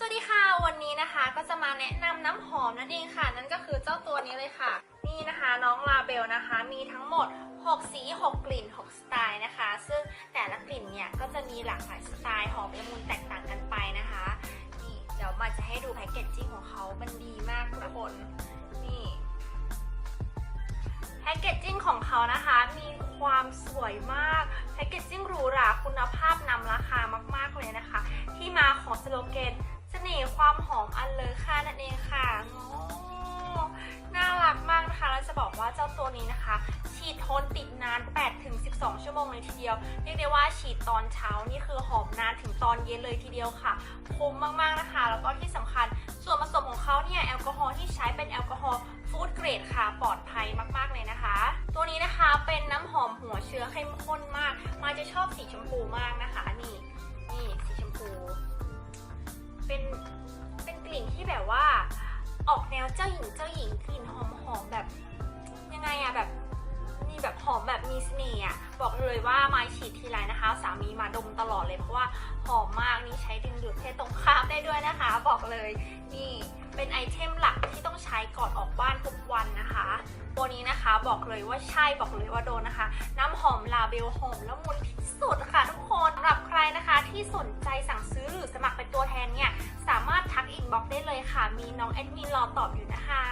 สวัสดีค่ะ วันนี้นะคะก็จะมาแนะนำน้ำหอมนั่นเองค่ะ นั่นก็คือเจ้าตัวนี้เลยค่ะ นี่นะคะน้องลาเบลนะคะ มีทั้งหมด 6 สี 6 กลิ่น 6 สไตล์นะคะ ซึ่งแต่ละกลิ่นเนี่ยก็จะมีหลากหลายสไตล์หอมละมุนแตกต่างกันไปนะคะนี่เดี๋ยวมาจะให้ดูแพคเกจจิ้งของเขามันดีมากทุกคนนี่แพคเกจจิ้งของเขานะคะมีความสวยมากแพคเกจจิ้งหรูหราคุณภาพนำราคา ตัวนี้นะคะ ฉีดทนติดนาน 8-12 ชั่วโมงเลยทีเดียว เรียกได้ว่าฉีดตอนเช้านี่คือหอมนานถึงตอนเย็นเลยทีเดียวค่ะ คุ้มมากๆนะคะ แล้วก็ที่สำคัญส่วนผสมของเขาเนี่ยแอลกอฮอล์ที่ใช้เป็นแอลกอฮอล์ฟู้ดเกรดค่ะปลอดภัยมากๆเลยนะคะ ตัวนี้นะคะเป็นน้ำหอมหัวเชื้อเข้มข้นมาก มาจะชอบสีชมพูมากนะคะนี่นี่สีชมพู เป็นเป็นกลิ่นที่แบบว่าออกแนวเจ้าหญิงเจ้าหญิงกลิ่นหอมหอมๆแบบ ยังไงอะแบบมีแบบหอมแบบมีเสน่ห์อะบอกเลยว่าไมาฉีดทีไรนะคะ สามีมาดมตลอดเลยเพราะว่าหอมมากนี่ใช้ดึงดูดเพศตรงข้ามได้ด้วยนะคะ บอกเลยนี่เป็นไอเทมหลักที่ต้องใช้ก่อนออกบ้านทุกวันนะคะตัวนี้นะคะบอกเลยว่าใช่บอกเลยว่าโดนนะคะ น้ำหอมลาเบลหอมละมุนที่สุดค่ะทุกคนสำหรับใครนะคะที่สนใจสั่งซื้อหรือสมัครเป็นตัวแทนเนี่ย สามารถทักอินบ็อกซ์ได้เลยค่ะ มีน้องแอดมินรอตอบอยู่นะคะ